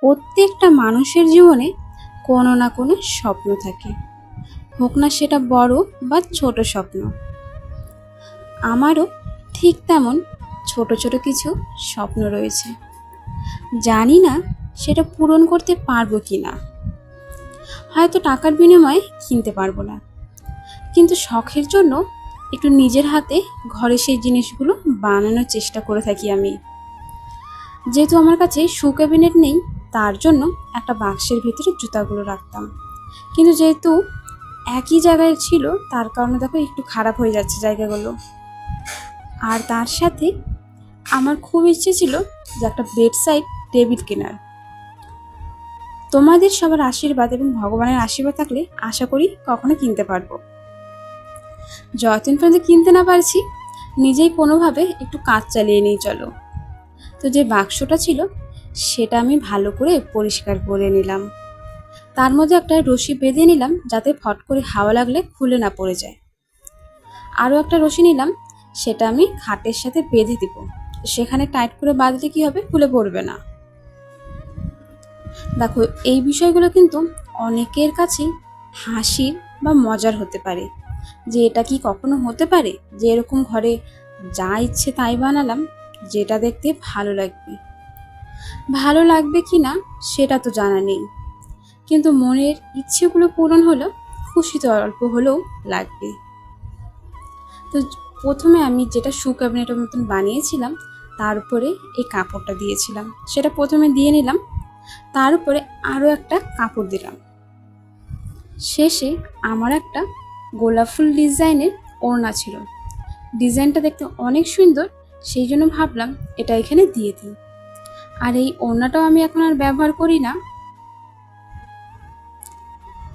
প্রত্যেকটা মানুষের জীবনে কোনো না কোনো স্বপ্ন থাকে। হোক না সেটা বড় বা ছোট স্বপ্ন। আমারও ঠিক তেমন ছোট ছোট কিছু স্বপ্ন রয়েছে। জানি না সেটা পূরণ করতে পারব কি না হয়তো টাকার বিনিময়ে কিনতে পারব না। কিন্তু শখের জন্য একটু নিজের হাতে ঘরে সেই জিনিসগুলো বানানোর চেষ্টা করে থাকি আমি। যেহেতু আমার কাছে শু ক্যাবিনেট নেই তার জন্য একটা বাক্সের ভিতরে জুতাগুলো রাখতাম। কিন্তু যেহেতু একই জায়গায় ছিল, তার কারণে দেখো একটু খারাপ হয়ে যাচ্ছে জায়গাগুলো। আর তার সাথে আমার খুব ইচ্ছে ছিল যে একটা বেড সাইড টেবিল কেনার। তোমাদের সবার আশীর্বাদ এবং ভগবানের আশীর্বাদ থাকলে আশা করি কখনো কিনতে পারব। যতদিন পর্যন্ত কিনতে না পারছি, নিজেই কোনোভাবে একটু কাজ চালিয়ে নিয়ে চলো। তো যে বাক্সটা ছিল সেটা আমি ভালো করে পরিষ্কার করে নিলাম। তার মধ্যে একটা রশি বেঁধে নিলাম যাতে ফট করে হাওয়া লাগলে খুলে না পড়ে যায়। আরও একটা রশি নিলাম, সেটা আমি খাটের সাথে বেঁধে দিব। সেখানে টাইট করে বাঁধলে কি হবে? খুলে পড়বে না। দেখো, এই বিষয়গুলো কিন্তু অনেকের কাছেই হাসির বা মজার হতে পারে। যে এটা কি কখনো হতে পারে? যে এরকম ঘরে যা ইচ্ছে তাই বানালাম, যেটা দেখতে ভালো লাগবে। ভালো লাগবে কি না, সেটা তো জানা নেই। কিন্তু মনের ইচ্ছেগুলো পূরণ হলো, খুশি তো অল্প হলেও লাগবে। তো প্রথমে আমি যেটা শু ক্যাবিনেটের মতন বানিয়েছিলাম, তার উপরে এই কাপড়টা দিয়েছিলাম। সেটা প্রথমে দিয়ে নিলাম, তার উপরে আরও একটা কাপড় দিলাম। শেষে আমার একটা গোলাপ ফুল ডিজাইনের ওড়না ছিল। ডিজাইনটা দেখতে অনেক সুন্দর, সেই জন্য ভাবলাম এটা এখানে দিয়ে দিই। আর এই ওড়নাটাও আমি এখন আর ব্যবহার করি না।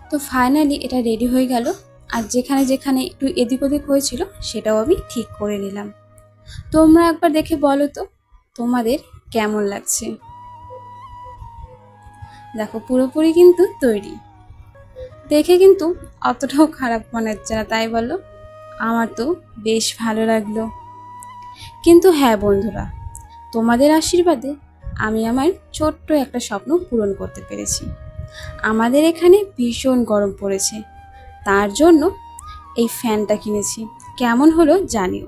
তো ফাইনালি এটা রেডি হয়ে গেল। আর যেখানে যেখানে একটু এদিক ওদিক হয়েছিল, সেটাও আমি ঠিক করে নিলাম। তোমরা একবার দেখে বলো তো, তোমাদের কেমন লাগছে? দেখো, পুরোপুরি কিন্তু তৈরি। দেখে কিন্তু অতটাও খারাপ মনে হচ্ছে না, তাই বলো, আমার তো বেশ ভালো লাগল। কিন্তু হ্যাঁ বন্ধুরা, তোমাদের আশীর্বাদে আমি আমার ছোট্ট একটা স্বপ্ন পূরণ করতে পেরেছি। আমাদের এখানে ভীষণ গরম পড়েছে। তার জন্য এই ফ্যানটা কিনেছি। কেমন হলো জানিও।